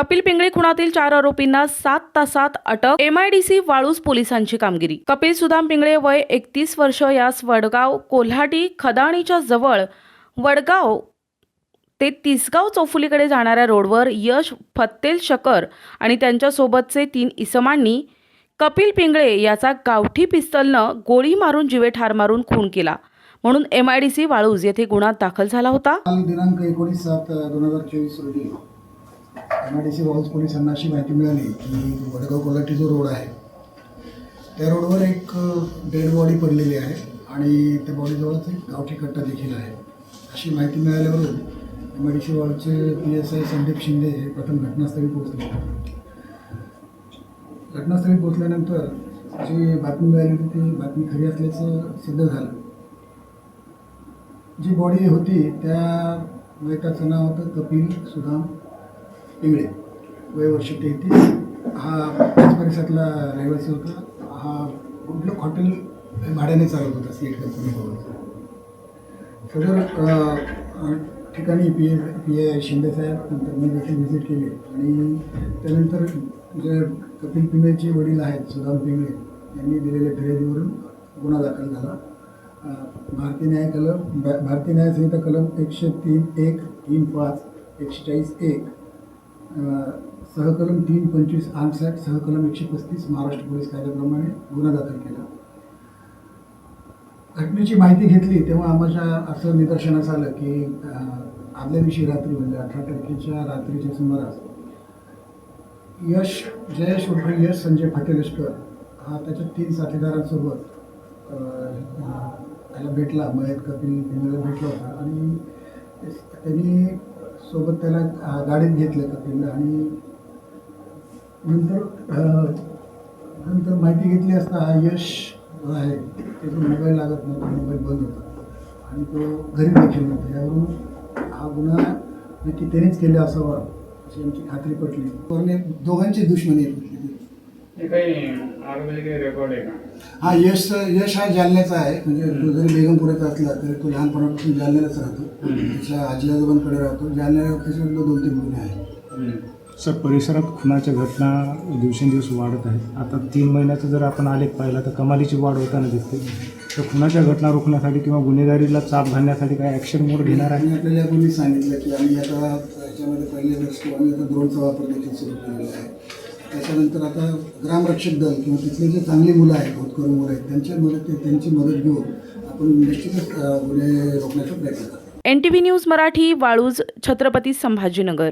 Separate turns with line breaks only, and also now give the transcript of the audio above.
कपिल पिंगळे खुणातील चार आरोपींना सात तासात अटक एमआयडीसी वाळूज पोलिसांची कामगिरी. कपिल सुदाम पिंगळे वय एकतीस वर्ष यास वडगाव कोल्हाटी खदाणीच्या जवळ वडगाव ते तिसगाव चौफुलीकडे जाणाऱ्या रोडवर यश फत्तेल शकर आणि त्यांच्यासोबतचे तीन इसमांनी कपिल पिंगळे याचा गावठी पिस्तलनं गोळी मारून जीवे ठार मारून खून केला. म्हणून एमआयडीसी वाळूज येथे गुन्हा दाखल झाला होता.
दिनांक एकोणीस सात दोन हजार चोवीस रोजी M I D C Waluj पोलिसांना अशी माहिती मिळाली की वडगाव कोल्हाटी जो रोड आहे त्या रोडवर एक डेड बॉडी पडलेली आहे आणि त्या बॉडीजवळच एक गावठी कट्टा देखील आहे. अशी माहिती मिळाल्यावरून M I D C वॉलचे P S I Sandeep Shinde हे प्रथम घटनास्थळी पोहोचले. घटनास्थळी पोहोचल्यानंतर जी बातमी मिळाली होती ती बातमी खरी असल्याचं सिद्ध झालं. जी बॉडी होती त्या मयताचं नाव होतं कपिल सुदाम. इंगळे. वय वर्ष तेहतीस. हा त्याच परिसरातला रहिवासी होता. हा कुठलं हॉटेल भाड्याने चालत होता सीएट कंपनी सदर ठिकाणी पी ए पी ए शिंदेसाहेब नंतर मी देखील व्हिजिट केली. आणि त्यानंतर जे कपिल पिंगळेचे वडील आहेत सुदाम पिंगळे यांनी दिलेल्या फिर्यादीवरून गुन्हा दाखल झाला. भारतीय न्याय कलम भारतीय न्याय संहिता कलम एकशे तीन एक तीन पाच एकशे चाळीस एक सहकलम तीन पंचवीस आर्म्स ॲक्ट सहकलम एकशे पस्तीस महाराष्ट्र पोलीस कायद्याप्रमाणे गुन्हा दाखल केला. घटनेची माहिती घेतली तेव्हा आम्हाला असं निदर्शनास आलं की आदल्या दिवशी रात्री म्हणजे अठरा तारखेच्या रात्रीच्या सुमारास यश जयेश उर्फ यश संजय फतेलष्कर हा त्याच्या तीन साथीदारांसोबत त्याला भेटला मयत कपिल भेटला होता. आणि त्यांनी सोबत त्याला गाडीत घेतलं कपिलला आणि नंतर नंतर माहिती घेतली असता हा यश आहे त्याचा मोबाईल लागत नव्हता मोबाईल बंद होता. आणि तो घरी देखील नव्हता. यावरून हा गुन्हा नक्की त्यानेच केला असावा अशी आमची खात्री पटली. पण दोघांची दुश्मनी आहे
हे काही आरोग्याचे काही रेकॉर्ड आहे का?
हा यश यश हा जालन्याचा आहे. म्हणजे तो जरी बेगमपुराचा असला तरी तो लहानपणापासून जालन्यालाच राहतो. त्याच्या आजी आजोबांकडे राहतो जालन्याला दोन तीन गुन्हे आहेत
सर परिसरात खुनाच्या घटना दिवसेंदिवस वाढत आहेत. आता तीन महिन्याचा जर आपण आलेख पाहिला तर कमालीची वाढ होताना दिसते. तर खुनाच्या घटना रोखण्यासाठी किंवा गुन्हेगारीला चाप घालण्यासाठी काय ॲक्शन मोड घेणार आहे?
आणि आपल्याला कोणी सांगितलं की आम्ही आता याच्यामध्ये पहिले वस्तू आम्ही आता ड्रोनचा वापर देखील सुरू केलेला आहे. त्याच्यानंतर आता ग्रामरक्षक दल किंवा तिथले जे चांगली मुलं आहेत होतकरू मुलं आहेत त्यांच्या मदत त्यांची मदत घेऊन आपण निश्चितच गुन्हे रोखण्याचा प्रयत्न करतो.
N T V news Marathi Waluj Chhatrapati Sambhajinagar.